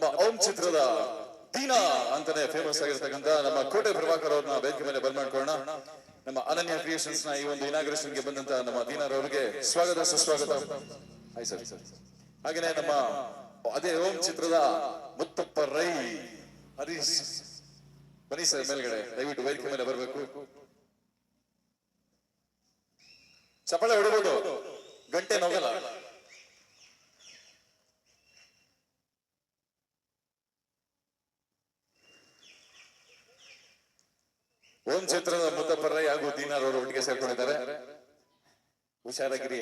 ನಮ್ಮ ಓಂ ಚಿತ್ರದ ದೀನಾ ಅಂತಾನೆ ಫೇಮಸ್ ಆಗಿರ್ತಕ್ಕಂಥ ನಮ್ಮ ಕೋಟೆ ಪ್ರಭಾಕರ್ ಅವ್ರನ್ನ ವೇದಿಕೆ ಮೇಲೆ ಬರ್ಮಾಡ್ಕೊಳ್ಳೋಣ ನಮ್ಮ ಅನನ್ಯ ಕ್ರಿಯೇಷನ್ಸ್ನ ಈ ಒಂದು ಇನಾಗ್ರೇಷನ್ಗೆ ಬಂದಂತ ನಮ್ಮ ದೀನಾರ್ ಅವರಿಗೆ ಸ್ವಾಗತ, ಸುಸ್ವಾಗತ. ಹಾಯ್ ಸರ್ ಹಾಗೇನೆ ನಮ್ಮ ಅದೇ ಓಂ ಚಿತ್ರದ ಮುತ್ತಪ್ಪ ರೈ, ಹರೀಶ್. ಬನ್ನಿ ಸರ್ ಮೇಲ್ಗಡೆ. ದಯವಿಟ್ಟು ವೇದಿಕೆ ಮೇಲೆ ಬರಬೇಕು. ಚಪ್ಪಾಳೆ ಹೊಡಬಹುದು ಗಂಟೆ ನೋಗಲ್ಲ ಓಂ ಚಿತ್ರದ ಮುತ್ತಪ್ಪರ ಹಾಗೂ ದೀನಾರ್ ಅವರು ಒಟ್ಟಿಗೆ ಸೇರ್ಕೊಂಡಿದ್ದಾರೆ. ಹುಷಾರಾಗಿರಿ.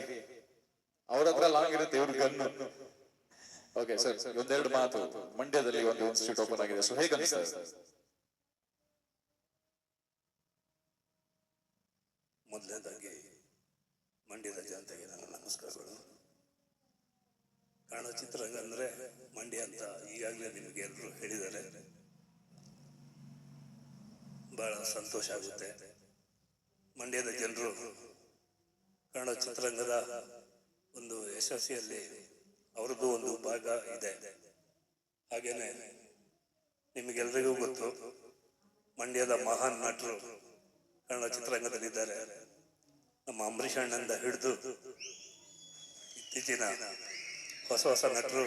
ಅವ್ರ ಹತ್ರ ಲಾಂಗ್ ಇರುತ್ತೆ ಇವ್ರ ಗನ್ನು ಓಕೆ ಸರ್ ಒಂದೆರಡು ಮಾತು. ಮಂಡ್ಯದಲ್ಲಿ ಒಂದು ಇನ್ಸ್ಟಿಟ್ಯೂಟ್ ಓಪನ್ ಆಗಿದೆ. ಸೊ ಹೇಗೆ ಅನಿಸ್ತಾ ಮೊದಲನೇದಾಗಿ ಮಂಡ್ಯದ ಜನತೆಗೆ ನನ್ನ ನಮಸ್ಕಾರಗಳು. ಕಾರಣ ಚಿತ್ರರಂಗ ಅಂದ್ರೆ ಮಂಡ್ಯ ಅಂತ ಈಗಾಗಲೇ ನಿಮಗೆ ಎಲ್ಲರೂ ಹೇಳಿದ್ದಾರೆ. ಬಹಳ ಸಂತೋಷ ಆಗುತ್ತೆ. ಮಂಡ್ಯದ ಜನರು ಕನ್ನಡ ಚಿತ್ರರಂಗದ ಒಂದು ಯಶಸ್ವಿಯಲ್ಲಿ ಅವ್ರದ್ದು ಒಂದು ಭಾಗ ಇದೆ. ಹಾಗೇನೆ ನಿಮಗೆಲ್ರಿಗೂ ಗೊತ್ತು, ಮಂಡ್ಯದ ಮಹಾನ್ ನಟರು ಕನ್ನಡ ಚಿತ್ರರಂಗದಲ್ಲಿದ್ದಾರೆ. ನಮ್ಮ ಅಂಬರೀಷ್ ಅಣ್ಣಂದ ಹಿಡಿದು ಇತ್ತೀಚಿನ ಹೊಸ ಹೊಸ ನಟರು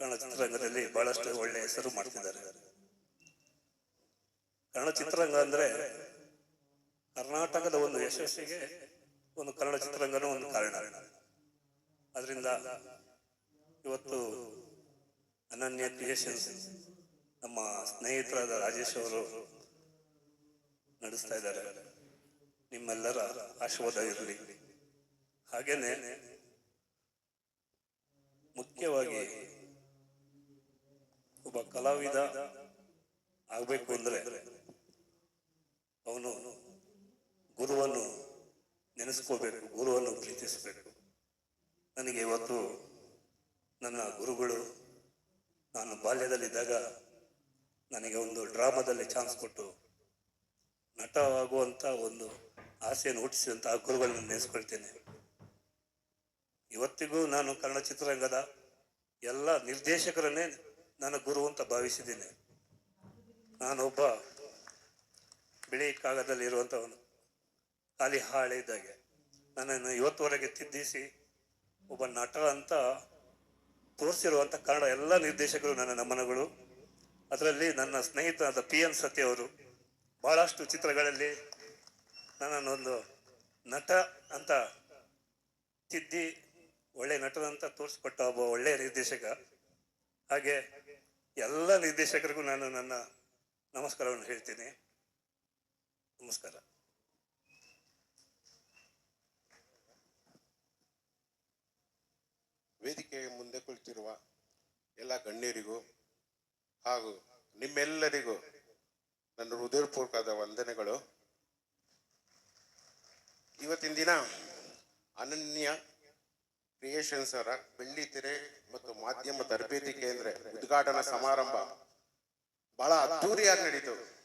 ಕನ್ನಡ ಚಿತ್ರರಂಗದಲ್ಲಿ ಬಹಳಷ್ಟು ಒಳ್ಳೆ ಹೆಸರು ಮಾಡ್ತಿದ್ದಾರೆ. ಕನ್ನಡ ಚಿತ್ರರಂಗ ಅಂದ್ರೆ ಕರ್ನಾಟಕದ ಒಂದು ಯಶಸ್ಸಿಗೆ ಒಂದು ಕನ್ನಡ ಚಿತ್ರರಂಗನೂ ಒಂದು ಕಾರಣ. ಅದರಿಂದ ಇವತ್ತು ಅನನ್ಯ ಕ್ರಿಯೇಷನ್ಸ್ ನಮ್ಮ ಸ್ನೇಹಿತರಾದ ರಾಜೇಶ್ ಅವರು ನಡೆಸ್ತಾ ಇದ್ದಾರೆ. ನಿಮ್ಮೆಲ್ಲರ ಆಶೀರ್ವಾದ ಇರಲಿ. ಹಾಗೇನೆ ಮುಖ್ಯವಾಗಿ ಒಬ್ಬ ಕಲಾವಿದ ಆಗಬೇಕು ಅಂದ್ರೆ ಅವನು ಗುರುವನ್ನು ನೆನೆಸ್ಕೋಬೇಕು, ಗುರುವನ್ನು ಪ್ರೀತಿಸಬೇಕು. ನನಗೆ ಇವತ್ತು ನನ್ನ ಗುರುಗಳು ನಾನು ಬಾಲ್ಯದಲ್ಲಿದ್ದಾಗ ನನಗೆ ಒಂದು ಡ್ರಾಮಾದಲ್ಲಿ ಚಾನ್ಸ್ ಕೊಟ್ಟು ನಟ ಆಗುವಂತ ಒಂದು ಆಸೆಯನ್ನು ಹುಟ್ಟಿಸಿದಂತ ಆ ಗುರುಗಳನ್ನು ನೆನೆಸ್ಕೊಳ್ತೇನೆ. ಇವತ್ತಿಗೂ ನಾನು ಕನ್ನಡ ಚಿತ್ರರಂಗದ ಎಲ್ಲ ನಿರ್ದೇಶಕರನ್ನೇ ನನ್ನ ಗುರು ಅಂತ ಭಾವಿಸಿದ್ದೇನೆ. ನಾನೊಬ್ಬ ಬಿಳಿ ಕಾಗದಲ್ಲಿ ಒಂದು ಖಾಲಿ ಹಾಳೆ ಇದ್ದಾಗೆ. ನನ್ನನ್ನು ಇವತ್ತುವರೆಗೆ ತಿದ್ದಿಸಿ ಒಬ್ಬ ನಟ ಅಂತ ತೋರಿಸಿರುವಂಥ ಕನ್ನಡ ಎಲ್ಲ ನಿರ್ದೇಶಕರು ನನ್ನ ನಮನಗಳು. ಅದರಲ್ಲಿ ನನ್ನ ಸ್ನೇಹಿತನಾದ ಪಿ ಎನ್ ಸತ್ಯ ಅವರು ಬಹಳಷ್ಟು ಚಿತ್ರಗಳಲ್ಲಿ ನನ್ನನ್ನೊಂದು ನಟ ಅಂತ ತಿದ್ದಿ ಒಳ್ಳೆ ನಟನಂತ ತೋರಿಸ್ಕೊಟ್ಟ ಒಬ್ಬ ಒಳ್ಳೆಯ ನಿರ್ದೇಶಕ. ಹಾಗೆ ಎಲ್ಲ ನಿರ್ದೇಶಕರಿಗೂ ನಾನು ನನ್ನ ನಮಸ್ಕಾರವನ್ನು ಹೇಳ್ತೀನಿ. ನಮಸ್ಕಾರ. ವೇದಿಕೆಯ ಮುಂದೆ ಕುಳಿತಿರುವ ಎಲ್ಲ ಗಣ್ಯರಿಗೂ ಹಾಗೂ ನಿಮ್ಮೆಲ್ಲರಿಗೂ ನನ್ನ ಹೃದಯಪೂರ್ವಕದ ವಂದನೆಗಳು. ಇವತ್ತಿನ ದಿನ ಅನನ್ಯ ಕ್ರಿಯೇಷನ್ಸ್ ಅವರ ಬೆಳ್ಳಿ ತೆರೆ ಮತ್ತು ಮಾಧ್ಯಮ ತರಬೇತಿ ಕೇಂದ್ರ ಉದ್ಘಾಟನಾ ಸಮಾರಂಭ ಬಹಳ ಅದ್ದೂರಿಯಾಗಿ ನಡೀತು.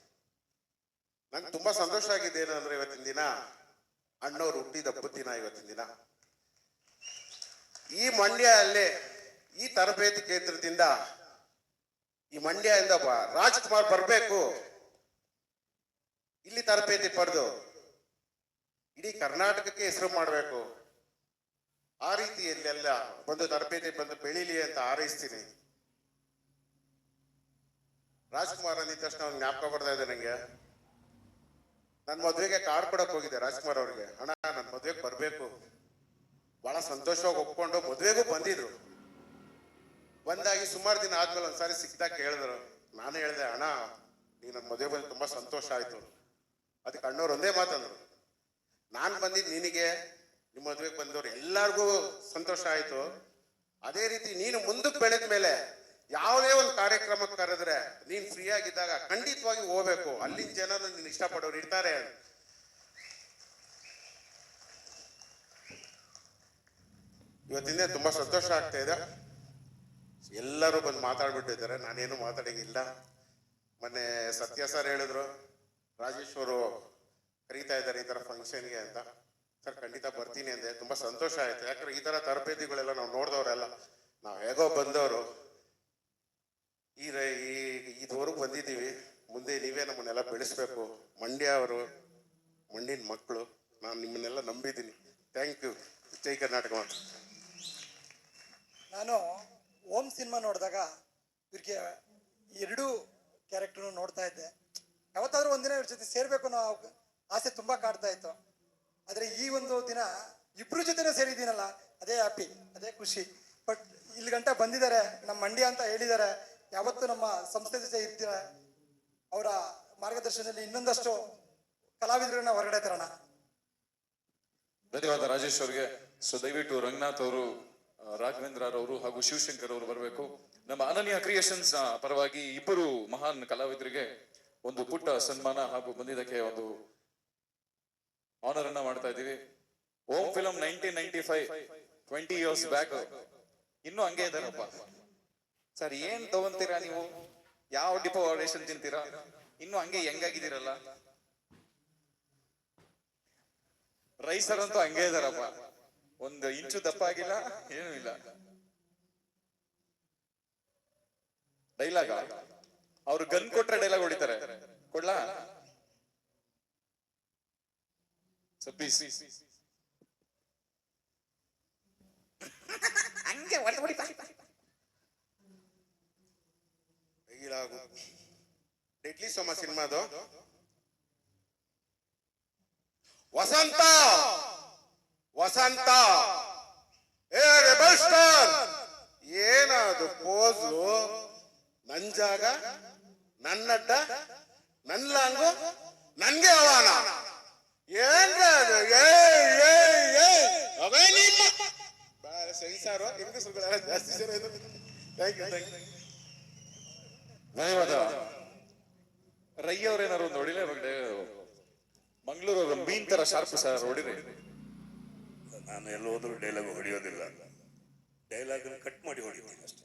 ನಂಗೆ ತುಂಬಾ ಸಂತೋಷ ಆಗಿದೆ ಏನಂದ್ರೆ ಇವತ್ತಿನ ದಿನ ಅಣ್ಣವ್ರು ಹುಟ್ಟಿದ ದಿನ ಇವತ್ತಿನ ದಿನ. ಈ ಮಂಡ್ಯ ಅಲ್ಲೇ ಈ ತರಬೇತಿ ಕೇಂದ್ರದಿಂದ ಈ ಮಂಡ್ಯದಿಂದ ಇಂದ ರಾಜ್ಕುಮಾರ್ ಬರಬೇಕು. ಇಲ್ಲಿ ತರಬೇತಿ ಪಡೆದು ಇಡೀ ಕರ್ನಾಟಕಕ್ಕೆ ಹೆಸರು ಮಾಡಬೇಕು. ಆ ರೀತಿಯಲ್ಲೆಲ್ಲ ಬಂದು ತರಬೇತಿ ಬಂದು ಬೆಳೀಲಿ ಅಂತ ಹಾರೈಸ್ತೀನಿ. ರಾಜ್ಕುಮಾರ್ ಅಂದಿದ ತಕ್ಷಣ ಜ್ಞಾಪಕ ಬರ್ತಾ ಇದೆ ನಂಗೆ. ನನ್ನ ಮದುವೆಗೆ ಕಾರ್ಡ್ ಕೊಡಕ್ ಹೋಗಿದ್ದೆ ರಾಜ್ಕುಮಾರ್ ಅವ್ರಿಗೆ. ಅಣ್ಣ ನನ್ನ ಮದುವೆಗೆ ಬರಬೇಕು. ಬಹಳ ಸಂತೋಷವಾಗಿ ಒಪ್ಕೊಂಡು ಮದುವೆಗೂ ಬಂದಿದ್ರು. ಬಂದಾಗಿ ಸುಮಾರು ದಿನ ಆದ್ಮೇಲೆ ಒಂದ್ಸಾರಿ ಸಿಕ್ಕಿದಾಗ ಕೇಳಿದ್ರು. ನಾನು ಹೇಳಿದೆ, ಅಣ್ಣ, ನೀನು ನನ್ನ ಮದುವೆ ಬಂದು ತುಂಬಾ ಸಂತೋಷ ಆಯ್ತು. ಅದಕ್ಕೆ ಅಣ್ಣವ್ರು ಒಂದೇ ಮಾತಂದ್ರು. ನಾನು ಬಂದಿದ್ದು ನಿನಗೆ ನಿಮ್ಮ ಮದುವೆಗೆ ಬಂದವ್ರು ಎಲ್ಲರಿಗೂ ಸಂತೋಷ ಆಯ್ತು. ಅದೇ ರೀತಿ ನೀನು ಮುಂದಕ್ಕೆ ಬೆಳೆದ ಮೇಲೆ ಯಾವುದೇ ಒಂದು ಕಾರ್ಯಕ್ರಮಕ್ಕೆ ಕರೆದ್ರೆ ನೀನು ಫ್ರೀ ಆಗಿದ್ದಾಗ ಖಂಡಿತವಾಗಿ ಹೋಗ್ಬೇಕು. ಅಲ್ಲಿನ ಜನರು ನೀನು ಇಷ್ಟಪಡೋರು ಇರ್ತಾರೆ ಇವತ್ತಿಂದ ತುಂಬಾ ಸಂತೋಷ ಆಗ್ತಾ ಇದೆ. ಎಲ್ಲರೂ ಬಂದು ಮಾತಾಡ್ಬಿಟ್ಟಿದ್ದಾರೆ. ನಾನೇನು ಮಾತಾಡಂಗಿಲ್ಲ. ಮೊನ್ನೆ ಸತ್ಯ ಸರ್ ಹೇಳಿದ್ರು ರಾಜೇಶ್ವರು ಕರಿತಾ ಇದ್ದಾರೆ ಈ ತರ ಫಂಕ್ಷನ್ಗೆ ಅಂತ. ಸರ್, ಖಂಡಿತ ಬರ್ತೀನಿ ಅಂದೆ. ತುಂಬಾ ಸಂತೋಷ ಆಯ್ತು. ಯಾಕಂದ್ರೆ ಈ ತರ ತರಬೇತಿಗಳೆಲ್ಲ ನಾವು ನೋಡಿದವರೆಲ್ಲ. ನಾವು ಹೇಗೋ ಬಂದವರು ಈ ರ- ಈ ಇದುವರೆಗೂ ಬಂದಿದ್ದೀವಿ ಮುಂದೆ ನೀವೇ ನಮ್ಮನ್ನೆಲ್ಲ ಮಂಡ್ಯ ಅವರು ಮಂಡಿನ ಮಕ್ಕಳು, ನಾನು ನಿಮ್ಮನ್ನೆಲ್ಲ ನಂಬಿದ್ದೀನಿ. ಥ್ಯಾಂಕ್ ಯು ಜೈ ಕರ್ನಾಟಕ ನಾನು ಓಂ ಸಿನಿಮಾ ನೋಡಿದಾಗ ಇವ್ರಿಗೆ ಎರಡೂ ಕ್ಯಾರೆಕ್ಟರ್ ನೋಡ್ತಾ ಇದ್ದೆ. ಯಾವತ್ತಾದ್ರೂ ಒಂದಿನ ಇವ್ರ ಜೊತೆ ಸೇರ್ಬೇಕು ಅನ್ನೋ ಆಸೆ ತುಂಬಾ ಕಾಡ್ತಾ ಇತ್ತು. ಆದರೆ ಈ ಒಂದು ದಿನ ಇಬ್ರು ಜೊತೆನೇ ಸೇರಿದ್ದೀನಲ್ಲ, ಅದೇ ಹ್ಯಾಪಿ ಅದೇ ಖುಷಿ. ಬಟ್ ಇಲ್ಲಿ ಗಂಟ ಬಂದಿದ್ದಾರೆ ನಮ್ಮ ಮಂಡ್ಯ ಅಂತ ಹೇಳಿದ್ದಾರೆ. ಯಾವತ್ತು ನಮ್ಮ ಸಂಸ್ಥೆ ಜೊತೆ ಇರ್ತೀರ, ಅವರ ಮಾರ್ಗದರ್ಶನದಲ್ಲಿ ಇನ್ನೊಂದಷ್ಟು ಕಲಾವಿದರನ್ನ ಹೊರಗಡೆ ತರೋಣ. ಧನ್ಯವಾದ ರಾಜೇಶ್ ಅವರಿಗೆ. ಸೊ ದಯವಿಟ್ಟು ರಂಗನಾಥ್ ಅವರು ರಾಘವೇಂದ್ರ ಅವರು ಹಾಗೂ ಶಿವಶಂಕರ್ ಅವರು ಬರಬೇಕು. ನಮ್ಮ ಅನನ್ಯ ಕ್ರಿಯೇಷನ್ಸ್ ಪರವಾಗಿ ಇಬ್ಬರು ಮಹಾನ್ ಕಲಾವಿದರಿಗೆ ಒಂದು ಪುಟ್ಟ ಸನ್ಮಾನ ಹಾಗೂ ಬಂದಿದ್ದಕ್ಕೆ ಒಂದು ಆನರ್ ಅನ್ನ ಮಾಡ್ತಾ ಇದ್ದೀವಿ. Om film nineteen ninety five, twenty years back. ಇನ್ನೂ ಹಂಗೆ ಇದಾರಪ್ಪ ಸರ್, ಏನ್ ತಗೊಂತೀರಾ ನೀವು? ಯಾವ ಡಿಪೋ ತಿಂತೀರಾ? ಇನ್ನು ಹಂಗೆ ಹೆಂಗಾಗಿದ್ದೀರಲ್ಲ? ರೈಸರ್ ಅಂತೂ ಹಂಗೆ ಇದಾರಪ್ಪ. ಒಂದು ಇಂಚು ದಪ್ಪ ಆಗಿಲ್ಲ ಏನೂ ಇಲ್ಲ. ಡೈಲಾಗ ಅವ್ರು ಗನ್ ಕೊಟ್ರೆ ಡೈಲಾಗ್ ಹೊಡಿತಾರೆ. ಕೊಡ್ಲಾ. ಹಂಗೆ ಹೊಡ್ದ್ ಡೆಡ್ಲಿ ಸೋಮ ಸಿನಿಮಾದು ವಸಂತ ವಸಂತ ಏ ರೆಬಲ್ ಸ್ಟಾರ್ ಏನದು ಪೋಸು ನನ್ ಜಾಗ ನನ್ನಡ್ಡ ನನ್ ಲಾಂಗು ನನ್ಗೆ ಅವಾನ ಏನ್ರ ಅದು? ಏ ಏ ಏಯ್ ಅವೇ ನಿಮ್ಮ ಬಾಳ ಸೆನ್ಸಾರು. ಹೆಂಗಸರುಗಳೆಲ್ಲ ಜಾಸ್ತಿ ಜನ ಥ್ಯಾಂಕ್ ಯು ಥ್ಯಾಂಕ್ ಯು ಧನ್ಯವಾದ ರೈ ಏನಾರು ಒಂದು ಹೊಡಿಲೇ ಮಂಗಳೂರು ಮೀನ್ ತರ ಶಾರ್ಪ್ ಸರ್ ಹೊಡಿರಿ ನಾನು ಎಲ್ಲೋದ್ರೂ ಡೈಲಾಗ್ ಹೊಡಿಯೋದಿಲ್ಲ. ಡೈಲಾಗ್ ಕಟ್ ಮಾಡಿ ಹೊಡಿತೀನಿ ಅಷ್ಟೇ.